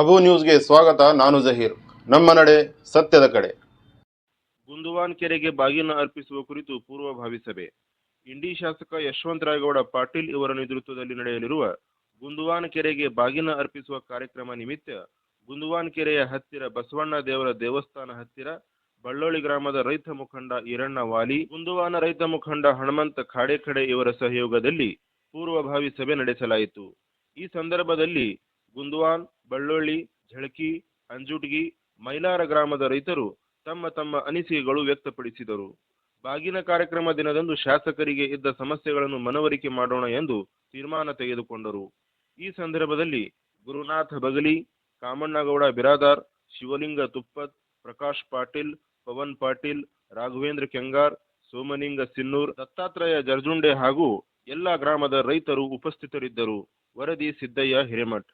ಅಬು ನ್ಯೂಸ್ಗೆ ಸ್ವಾಗತ, ನಾನು ಜಹೀರ್. ನಮ್ಮ ನಡೆ, ಸತ್ಯದ ಕಡೆ. ಗುಂದುವಾನ್ ಕೆರೆಗೆ ಬಾಗಿನ ಅರ್ಪಿಸುವ ಕುರಿತು ಪೂರ್ವಭಾವಿ ಸಭೆ. ಇಂಡಿ ಶಾಸಕ ಯಶವಂತರಾಯಗೌಡ ಪಾಟೀಲ್ ಇವರ ನೇತೃತ್ವದಲ್ಲಿ ನಡೆಯಲಿರುವ ಗುಂದುವಾನ್ ಕೆರೆಗೆ ಬಾಗಿನ ಅರ್ಪಿಸುವ ಕಾರ್ಯಕ್ರಮ ನಿಮಿತ್ತ ಗುಂದುವಾನ್ ಕೆರೆಯ ಹತ್ತಿರ ಬಸವಣ್ಣ ದೇವರ ದೇವಸ್ಥಾನ ಹತ್ತಿರ ಬಳ್ಳೋಳಿ ಗ್ರಾಮದ ರೈತ ಮುಖಂಡ ಈರಣ್ಣ ವಾಲಿ, ಗುಂದುವಾನ ರೈತ ಮುಖಂಡ ಹನುಮಂತ ಖಾಡೆಖಡೆ ಇವರ ಸಹಯೋಗದಲ್ಲಿ ಪೂರ್ವಭಾವಿ ಸಭೆ ನಡೆಸಲಾಯಿತು. ಈ ಸಂದರ್ಭದಲ್ಲಿ ಗುಂದುವಾನ್, ಬಳ್ಳೊಳ್ಳಿ ಝಳಕಿ ಅಂಜುಟ್ಗಿ, ಮೈಲಾರ ಗ್ರಾಮದ ರೈತರು ತಮ್ಮ ತಮ್ಮ ಅನಿಸಿಕೆಗಳು ವ್ಯಕ್ತಪಡಿಸಿದರು. ಬಾಗಿನ ಕಾರ್ಯಕ್ರಮ ದಿನದಂದು ಶಾಸಕರಿಗೆ ಇದ್ದ ಸಮಸ್ಯೆಗಳನ್ನು ಮನವರಿಕೆ ಮಾಡೋಣ ಎಂದು ತೀರ್ಮಾನ ತೆಗೆದುಕೊಂಡರು. ಈ ಸಂದರ್ಭದಲ್ಲಿ ಗುರುನಾಥ ಬಗಲಿ, ಕಾಮಣ್ಣಗೌಡ ಬಿರಾದಾರ್, ಶಿವಲಿಂಗ ತುಪ್ಪತ್, ಪ್ರಕಾಶ್ ಪಾಟೀಲ್, ಪವನ್ ಪಾಟೀಲ್, ರಾಘವೇಂದ್ರ ಕೆಂಗಾರ್ ಸೋಮಲಿಂಗ ಸಿನ್ನೂರ್, ದತ್ತಾತ್ರೇಯ ಜರ್ಜುಂಡೆ ಹಾಗೂ ಎಲ್ಲ ಗ್ರಾಮದ ರೈತರು ಉಪಸ್ಥಿತರಿದ್ದರು. ವರದಿ ಸಿದ್ದಯ್ಯ ಹಿರೇಮಠ್.